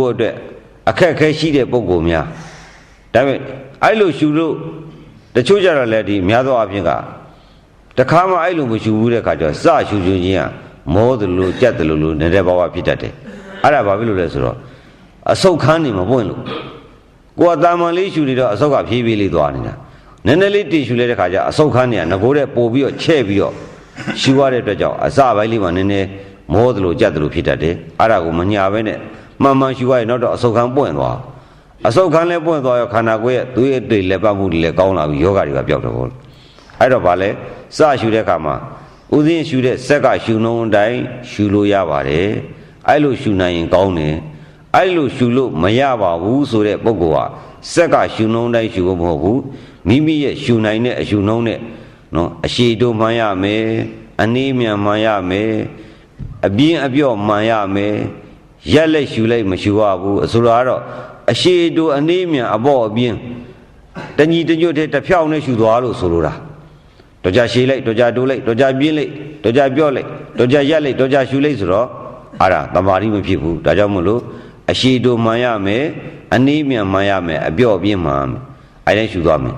ဖို့အတွက်အခက်အခဲရှိတဲ့ပုံကိုများဒါပေမဲ့အဲ့လိုရှူလို့တချို့ကြတော့လည်းဒီများသောအားဖြင့်ကတခါမှအဲ့လိုမရှူဘူးတဲ့ခါကျတော့စရှူရှူချင်းကမောတယ်လို့ကြက်တယ်လို့လို့နေတဲ့ဘဝဖြစ်တတ်တယ်အဲ့ဒါဘာဖြစ်လို့လဲဆိုတော့အဆုတ်ခန်းနေမပွင့်လို့ကိုယ်ကတာမန်လေးရှူနေတော့အဆုတ်ကဖြည်းဖြည်းလေးသွားနေတာနည်းနည်းလေးတီရှူလိုက်တဲ့ခါကျအဆုတ်ခန်းနေကငကိုတဲ့ပို့ပြီးတော့ချဲ့ပြီးတော့ရှူရတဲ့အတွက်ကြောင့်အစပိုင်းလေးမှာနည်းနည်းမောတယ်လို့ကြက်တယ်လို့ဖြစ်တတ်တယ်အဲ့ဒါကိုမညာဘဲနဲ့ မှန်မှန်ရှူရရင်တော့အဆုတ်ခန်းပွင့်သွားအဆုတ်ခန်းလည်းပွင့်သွားရောခန္ဓာကိုယ်ရဲ့သွေးအတိတ်လက်ပတ်မှုတွေလည်းကောင်းလာပြီးယောဂတွေကပျောက်တယ်ပေါ့အဲ့တော့ဗာလဲစရှူတဲ့ခါမှာဥသိရင်ရှူတဲ့စက်ကရှူနှုံးတိုင်းရှူလို့ရပါတယ်အဲ့လိုရှူနိုင်ရင်ကောင်းတယ်အဲ့လိုရှူလို့မရပါဘူးဆိုတဲ့ပုဂ္ဂိုလ်ဟာစက်ကရှူနှုံးတိုင်းရှူဖို့မဟုတ်ဘူးမိမိရဲ့ရှူနိုင်တဲ့အရှူနှုံးနဲ့နော်အရှိတို့မှန်ရမယ်အနည်းမြန်မှန်ရမယ်အပြင်းအပြော့မှန်ရမယ် ရက်လက်ရှူလိုက်မရှူရဘူးအဆိုတော့အရှိတို့အနည်းမြန်အပေါ့အပြင်းတညီတညွတ်တဲ့တစ်ဖြောင်းနဲ့ရှူသွားလို့ဆိုလိုတာတော့ကြရှည်လိုက်တော့ကြတိုးလိုက်တော့ကြပြင်းလိုက်တော့ကြပြော့လိုက်တော့ကြရက်လိုက်တော့ကြရှူလိုက်ဆိုတော့အဲ့ဒါတမာရီမဖြစ်ဘူးဒါကြောင့်မို့လို့အရှိတို့မှန်ရမယ်အနည်းမြန်မှန်ရမယ်အပြော့အပြင်းမှန်ရမယ်အဲ့ဒါရှူသွားမယ်